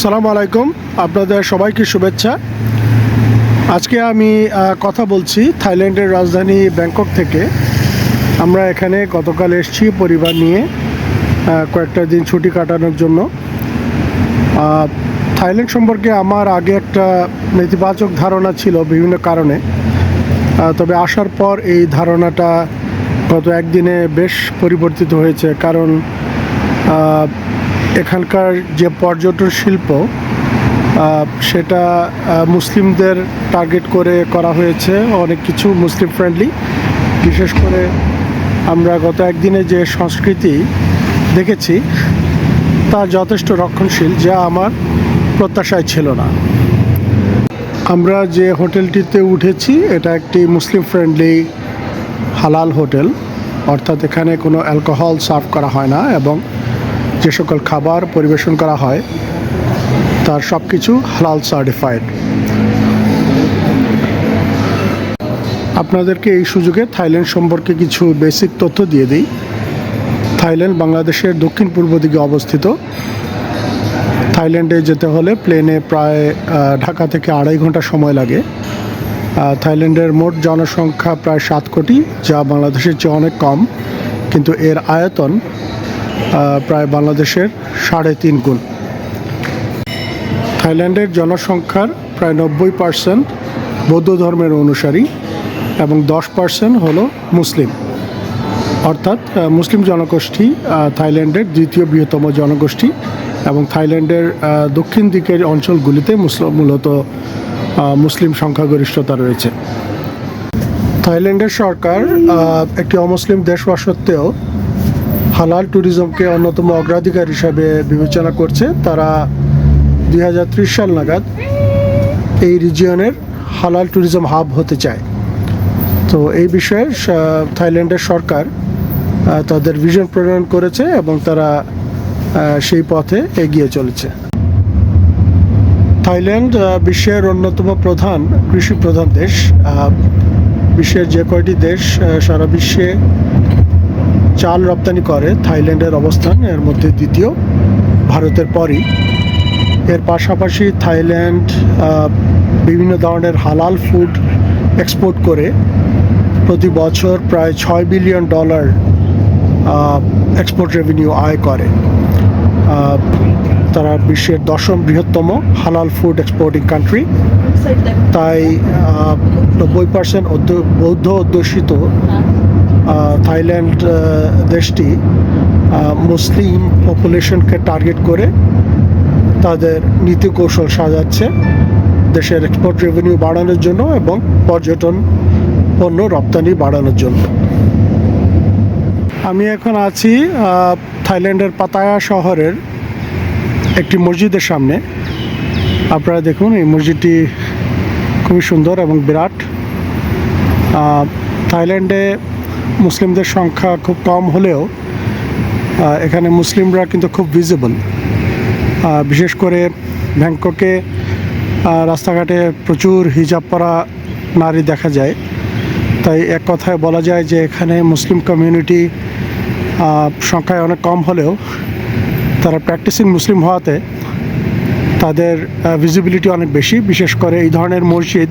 আসসালামু আলাইকুম। আপনাদের সবাইকে শুভেচ্ছা। আজকে আমি কথা বলছি থাইল্যান্ডের রাজধানী ব্যাংকক থেকে। আমরা এখানে গতকাল এসেছি পরিবার নিয়ে কয়েকটা দিন ছুটি কাটানোর জন্য। থাইল্যান্ড সম্পর্কে আমার আগে একটা নেতিবাচক ধারণা ছিল বিভিন্ন কারণে। তবে আসার পর এই ধারণাটা গত একদিনে বেশ পরিবর্তিত হয়েছে। কারণ এখানকার যে পর্যটন শিল্প সেটা মুসলিমদের টার্গেট করে করা হয়েছে, অনেক কিছু মুসলিম ফ্রেন্ডলি বিশেষ করে আমরা গত একদিনে যে সংস্কৃতি দেখেছি, তা যথেষ্ট রক্ষণশীল, যা আমার প্রত্যাশায় ছিল না। আমরা যে হোটেলটিতে উঠেছি, এটা একটি মুসলিম ফ্রেন্ডলি হালাল হোটেল, অর্থাৎ এখানে কোনো অ্যালকোহল সার্ভ করা হয় না এবং যে সকল খাবার পরিবেশন করা হয়, তার সব কিছু হালাল সার্টিফাইড আপনাদেরকে এই সুযোগে থাইল্যান্ড সম্পর্কে কিছু বেসিক তথ্য দিয়ে দিই। থাইল্যান্ড বাংলাদেশের দক্ষিণ পূর্ব দিকে অবস্থিত। থাইল্যান্ডে যেতে হলে প্লেনে প্রায় ঢাকা থেকে আড়াই ঘণ্টা সময় লাগে। থাইল্যান্ডের মোট জনসংখ্যা প্রায় সাত কোটি, যা বাংলাদেশের চেয়ে অনেক কম। কিন্তু এর আয়তন প্রায় বাংলাদেশের সাড়ে তিন গুণ। থাইল্যান্ডের জনসংখ্যার প্রায় নব্বই পার্সেন্ট বৌদ্ধ ধর্মের অনুসারী এবং দশ পার্সেন্ট হলো মুসলিম। অর্থাৎ মুসলিম জনগোষ্ঠী থাইল্যান্ডের দ্বিতীয় বৃহত্তম জনগোষ্ঠী এবং থাইল্যান্ডের দক্ষিণ দিকের অঞ্চলগুলিতে মুসল- মূলত মুসলিম সংখ্যাগরিষ্ঠতা রয়েছে। থাইল্যান্ডের সরকার একটি অমুসলিম দেশ সত্ত্বেও হালাল ট্যুরিজমকে অন্যতম অগ্রাধিকার হিসাবে বিবেচনা করছে তারা দুই হাজার ত্রিশ সাল নাগাদ এই রিজিয়নের হালাল ট্যুরিজম হাব হতে চায়। তো এই বিষয়ে থাইল্যান্ডের সরকার তাদের ভিশন প্রণয়ন করেছে এবং তারা সেই পথে এগিয়ে চলেছে। থাইল্যান্ড বিশ্বের অন্যতম প্রধান কৃষি প্রধান দেশ বিশ্বের যে কয়টি দেশ সারা বিশ্বে চাল রপ্তানি করে থাইল্যান্ডের অবস্থান, এর মধ্যে দ্বিতীয়, ভারতের পরই। এর পাশাপাশি থাইল্যান্ড বিভিন্ন ধরনের হালাল ফুড এক্সপোর্ট করে প্রতি বছর প্রায় ছয় বিলিয়ন ডলার এক্সপোর্ট রেভিনিউ আয় করে। তারা বিশ্বের দশম বৃহত্তম হালাল ফুড এক্সপোর্টিং কান্ট্রি। তাই নব্বই পার্সেন্ট বৌদ্ধ অধ্যুষিত থাইল্যান্ড দেশটি মুসলিম পপুলেশনকে টার্গেট করে তাদের নীতি কৌশল সাজাচ্ছে, দেশের এক্সপোর্ট রেভিনিউ বাড়ানোর জন্য এবং পর্যটন পণ্য রপ্তানি বাড়ানোর জন্য। আমি এখন আছি থাইল্যান্ডের পাতায়া শহরের একটি মসজিদের সামনে। আপনারা দেখুন, এই মসজিদটি খুবই সুন্দর এবং বিরাট। থাইল্যান্ডে মুসলিমদের সংখ্যা খুব কম হলেও এখানে মুসলিমরা কিন্তু খুব ভিজিবল বিশেষ করে ব্যাংককে রাস্তাঘাটে প্রচুর হিজাব পরা নারী দেখা যায়। তাই এক কথায় বলা যায় যে এখানে মুসলিম কমিউনিটি সংখ্যায় অনেক কম হলেও, তারা প্র্যাকটিসিং মুসলিম হওয়াতে তাদের ভিজিবিলিটি অনেক বেশি। বিশেষ করে এই ধরনের মসজিদ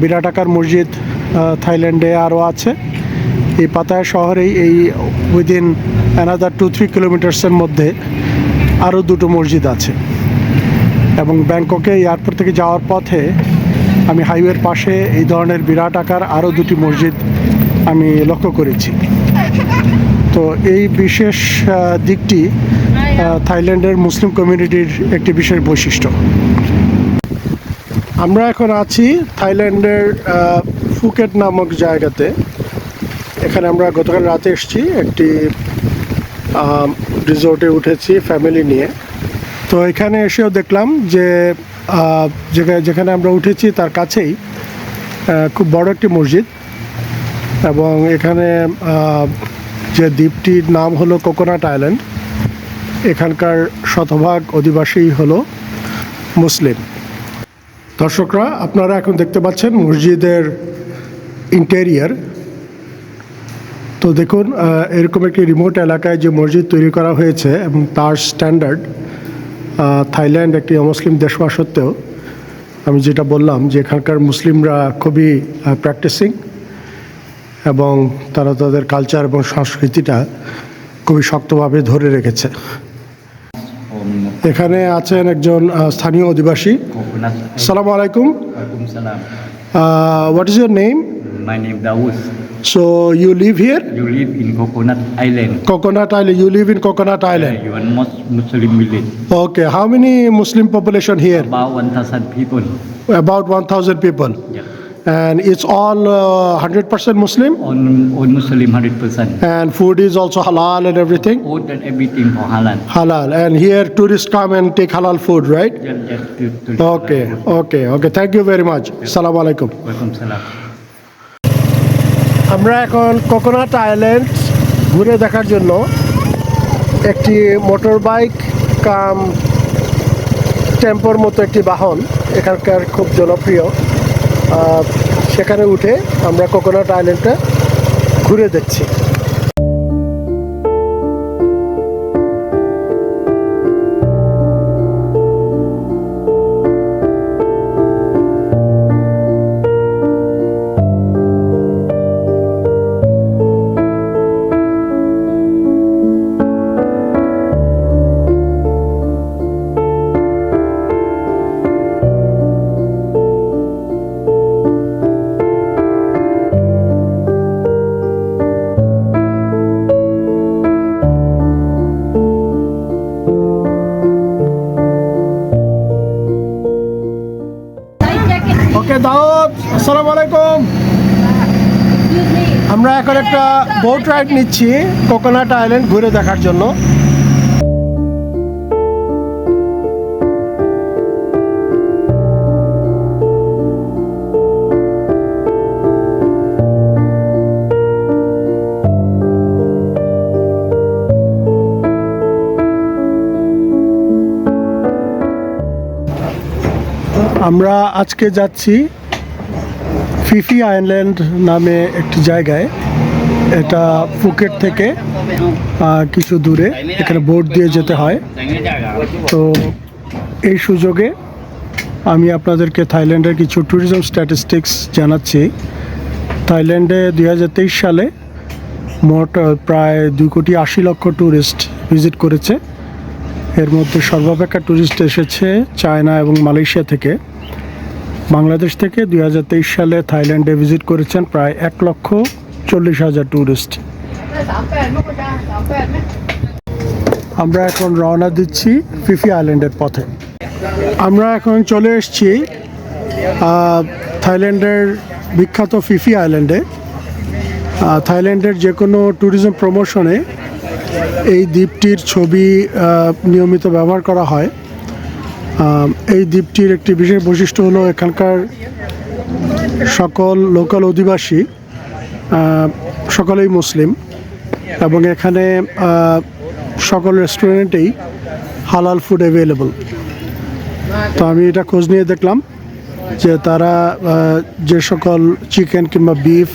বিরাট আকার মসজিদ থাইল্যান্ডে আরও আছে। এই পাতায়া শহরেই এই উইদিন অ্যানাদার টু থ্রি কিলোমিটার্সের মধ্যে আরও দুটো মসজিদ আছে। এবং ব্যাংককে এয়ারপোর্ট থেকে যাওয়ার পথে আমি হাইওয়ের পাশে এই ধরনের বিরাট আকার আরও দুটি মসজিদ আমি লক্ষ্য করেছি। তো এই বিশেষ দিকটি থাইল্যান্ডের মুসলিম কমিউনিটির একটি বিশেষ বৈশিষ্ট্য। আমরা এখন আছি থাইল্যান্ডের ফুকেট নামক জায়গাতে। এখানে আমরা গতকাল রাতে এসেছি একটি রিসোর্টে উঠেছি ফ্যামিলি নিয়ে। তো এখানে এসেও দেখলাম যে যেখানে আমরা উঠেছি তার কাছেই খুব বড় একটি মসজিদ। এবং এখানে যে দ্বীপটির নাম হলো কোকোনাট আইল্যান্ড, এখানকার শতভাগ অধিবাসী হলো মুসলিম। দর্শকরা, আপনারা এখন দেখতে পাচ্ছেন মসজিদের ইন্টেরিয়ার। তো দেখুন এরকম একটি রিমোট এলাকায় যে মসজিদ তৈরি করা হয়েছে এবং তার স্ট্যান্ডার্ড থাইল্যান্ড একটি অমুসলিম দেশ হওয়া সত্ত্বেও আমি যেটা বললাম যে এখানকার মুসলিমরা খুবই প্র্যাকটিসিং এবং তারা তাদের কালচার এবং সংস্কৃতিটা খুবই শক্তভাবে ধরে রেখেছে এখানে আছেন একজন স্থানীয় অধিবাসী. সালাম আলাইকুম. What is your name My name Daus. So you live here? You live in Coconut Island. Coconut Island. You live in Coconut Island. You are most Muslim village. Okay. How many Muslim population here? About 1,000 people. About 1,000 people. Yeah. And it's all uh, 100% Muslim? All, Muslim 100%. And food is also halal and everything? Food and everything for halal. Halal. And here tourists come and take halal food, right? Yeah, yeah. Okay, okay, okay. Thank you very much. Yeah. Assalamu alaikum. Welcome, salam. আমরা এখন coconut island ঘুরে দেখার জন্য একটি motor bike কাম টেম্পোর মতো একটি বাহন, এখানকার খুব জনপ্রিয়। সেখানে উঠে আমরা কোকোনাট আইল্যান্ডটা ঘুরে দেখছি। আমরা একটা বোট রাইড নিচ্ছি কোকোনাট আইল্যান্ড ঘুরে দেখার জন্য। আমরা আজকে যাচ্ছি ফিফি আইল্যান্ড নামে একটি জায়গায়। এটা ফুকেট থেকে কিছু দূরে, এখানে বোট দিয়ে যেতে হয়। তো এই সুযোগে আমি আপনাদেরকে থাইল্যান্ডের কিছু ট্যুরিজম স্ট্যাটিস্টিক্স জানাচ্ছি। থাইল্যান্ডে দুই হাজার তেইশ সালে মোট প্রায় দুই কোটি আশি লক্ষ ট্যুরিস্ট ভিজিট করেছে। এর মধ্যে সর্বাপেক্ষা ট্যুরিস্ট এসেছে চায়না এবং মালয়েশিয়া থেকে। বাংলাদেশ থেকে দুই হাজার তেইশ সালে থাইল্যান্ডে ভিজিট করেছেন প্রায় এক লক্ষ চল্লিশ হাজার ট্যুরিস্ট আমরা এখন রওনা দিচ্ছি ফিফি আইল্যান্ডের পথে। আমরা এখন চলে এসছি থাইল্যান্ডের বিখ্যাত ফিফি আইল্যান্ডে থাইল্যান্ডের যে কোনো ট্যুরিজম প্রমোশনে এই দ্বীপটির ছবি নিয়মিত ব্যবহার করা হয়। এই দ্বীপটির একটি বিশেষ বৈশিষ্ট্য হলো এখানকার সকল লোকাল অধিবাসী সকলেই মুসলিম এবং এখানে সকল রেস্টুরেন্টেই হালাল ফুড অ্যাভেলেবল তো আমি এটা খোঁজ নিয়ে দেখলাম যে তারা যে সকল চিকেন কিংবা বিফ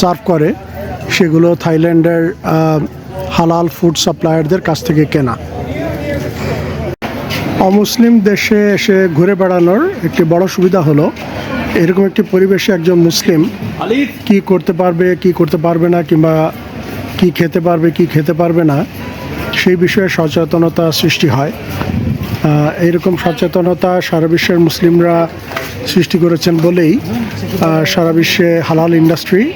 সার্ভ করে, সেগুলো থাইল্যান্ডের হালাল ফুড সাপ্লায়ারদের কাছ থেকে কেনা। অমুসলিম দেশে এসে ঘুরে বেড়ানোর একটি বড় সুবিধা হলো এরকম একটি পরিবেশে একজন মুসলিম কি করতে পারবে কি করতে পারবে না কিংবা কি খেতে পারবে কি খেতে পারবে না সেই বিষয়ে সচেতনতা সৃষ্টি হয়। আহ, এইরকম সচেতনতা সারা বিশ্বের মুসলিমরা সৃষ্টি করেছেন বলেই সারা বিশ্বে হালাল ইন্ডাস্ট্রি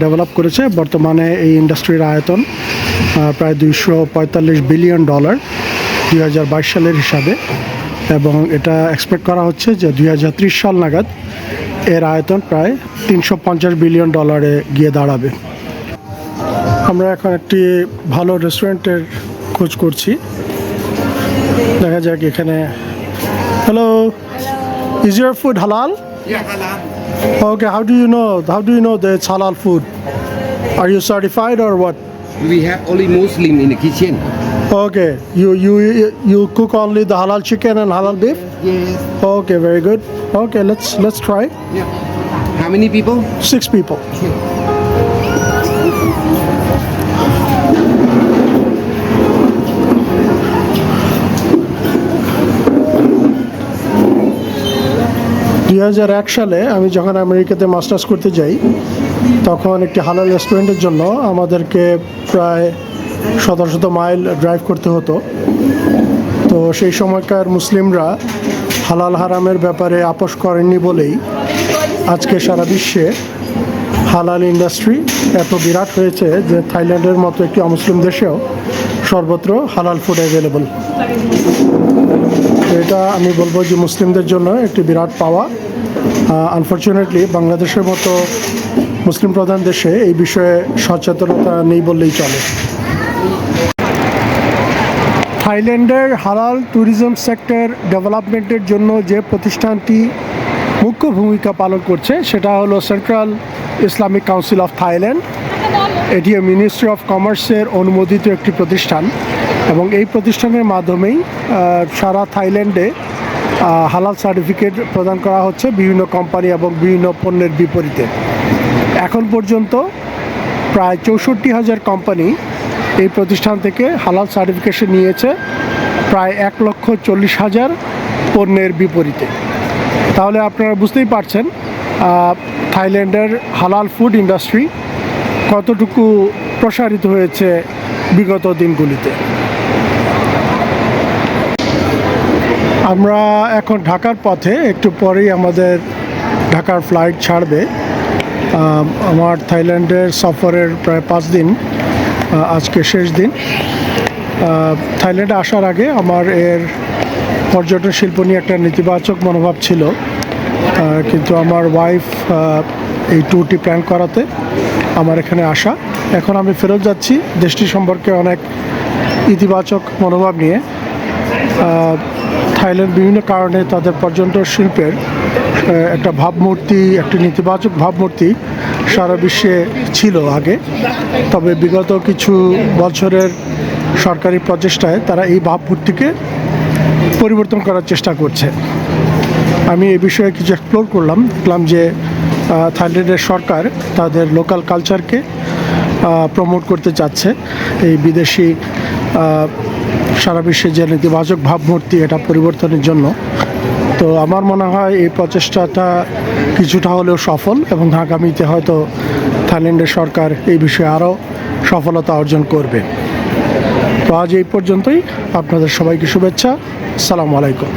ডেভেলপ করেছে। বর্তমানে এই ইন্ডাস্ট্রির আয়তন প্রায় দুইশো পঁয়তাল্লিশ বিলিয়ন ডলার দুই হাজার বাইশ সালের হিসাবে। এবং এটা এক্সপেক্ট করা হচ্ছে যে দুই হাজার ত্রিশ সাল নাগাদ এর আয়তন প্রায় তিনশো পঞ্চাশ বিলিয়ন ডলারে গিয়ে দাঁড়াবে। আমরা এখন একটি ভালো রেস্টুরেন্টের খোঁজ করছি। দেখা যাক এখানে hello is your food halal okay how do you know how do you know the halal food are you certified or what we have only Muslim in kitchen Okay, you you you cook only the halal chicken and halal beef? Yes. Okay, very good. Okay, let's let's try. Yeah. How many people? Six people. দুই হাজার এক সালে আমি যখন আমেরিকাতে masters করতে যাই তখন একটি হালাল রেস্টুরেন্টের জন্য আমাদেরকে প্রায় শত শত মাইল ড্রাইভ করতে হতো। তো সেই সময়কার মুসলিমরা হালাল হারামের ব্যাপারে আপোষ করেননি বলেই আজকে সারা বিশ্বে হালাল ইন্ডাস্ট্রি এত বিরাট হয়েছে যে থাইল্যান্ডের মতো একটি অমুসলিম দেশেও সর্বত্র হালাল ফুড অ্যাভেলেবল এটা আমি বলব যে মুসলিমদের জন্য একটি বিরাট পাওয়া। আনফর্চুনেটলি বাংলাদেশের মতো মুসলিম প্রধান দেশে এই বিষয়ে সচেতনতা নেই বললেই চলে। থাইল্যান্ডের হালাল ট্যুরিজম সেক্টর ডেভেলপমেন্টের জন্য যে প্রতিষ্ঠানটি মুখ্য ভূমিকা পালন করছে, সেটা হলো central Islamic council of Thailand এটি মিনিস্ট্রি অফ কমার্সের অনুমোদিত একটি প্রতিষ্ঠান এবং এই প্রতিষ্ঠানের মাধ্যমেই সারা থাইল্যান্ডে হালাল সার্টিফিকেট প্রদান করা হচ্ছে বিভিন্ন কোম্পানি এবং বিভিন্ন পণ্যের বিপরীতে। এখন পর্যন্ত প্রায় চৌষট্টি হাজার কোম্পানি এই প্রতিষ্ঠান থেকে হালাল সার্টিফিকেশন নিয়েছে প্রায় এক লক্ষ চল্লিশ হাজার পণ্যের বিপরীতে। তাহলে আপনারা বুঝতেই পারছেন থাইল্যান্ডের হালাল ফুড ইন্ডাস্ট্রি কতটুকু প্রসারিত হয়েছে বিগত দিনগুলিতে। আমরা এখন ঢাকার পথে, একটু পরেই আমাদের ঢাকার ফ্লাইট ছাড়বে। আমার থাইল্যান্ডের সফরের প্রায় পাঁচ দিন আজকে শেষ দিন। থাইল্যান্ডে আসার আগে আমার এর পর্যটন শিল্প নিয়ে একটা নেতিবাচক মনোভাব ছিল। কিন্তু আমার ওয়াইফ এই ট্যুরটি প্ল্যান করাতে আমার এখানে আসা। এখন আমি ফেরত যাচ্ছি। দেশটি সম্পর্কে অনেক ইতিবাচক মনোভাব নিয়ে। থাইল্যান্ড বিভিন্ন কারণে তাদের পর্যটন শিল্পের একটা ভাবমূর্তি, একটি নেতিবাচক ভাবমূর্তি সারা বিশ্বে ছিল আগে। তবে বিগত কিছু বছরের সরকারি প্রচেষ্টায় তারা এই ভাবমূর্তিকে পরিবর্তন করার চেষ্টা করছে। আমি এই বিষয়ে কিছু এক্সপ্লোর করলাম, দেখলাম যে থাইল্যান্ডের সরকার তাদের লোকাল কালচারকে প্রমোট করতে চাচ্ছে। এই বিদেশি সারা বিশ্বে যে নেতিবাচক ভাবমূর্তি এটা পরিবর্তনের জন্য। তো আমার মনে হয় এই প্রচেষ্টাটা কিছুটা হলেও সফল এবং আগামীতে হয়তো থাইল্যান্ডের সরকার এই বিষয়ে আরও সফলতা অর্জন করবে। তো আজ এই পর্যন্তই। আপনাদের সবাইকে শুভেচ্ছা। সালাম আলাইকুম।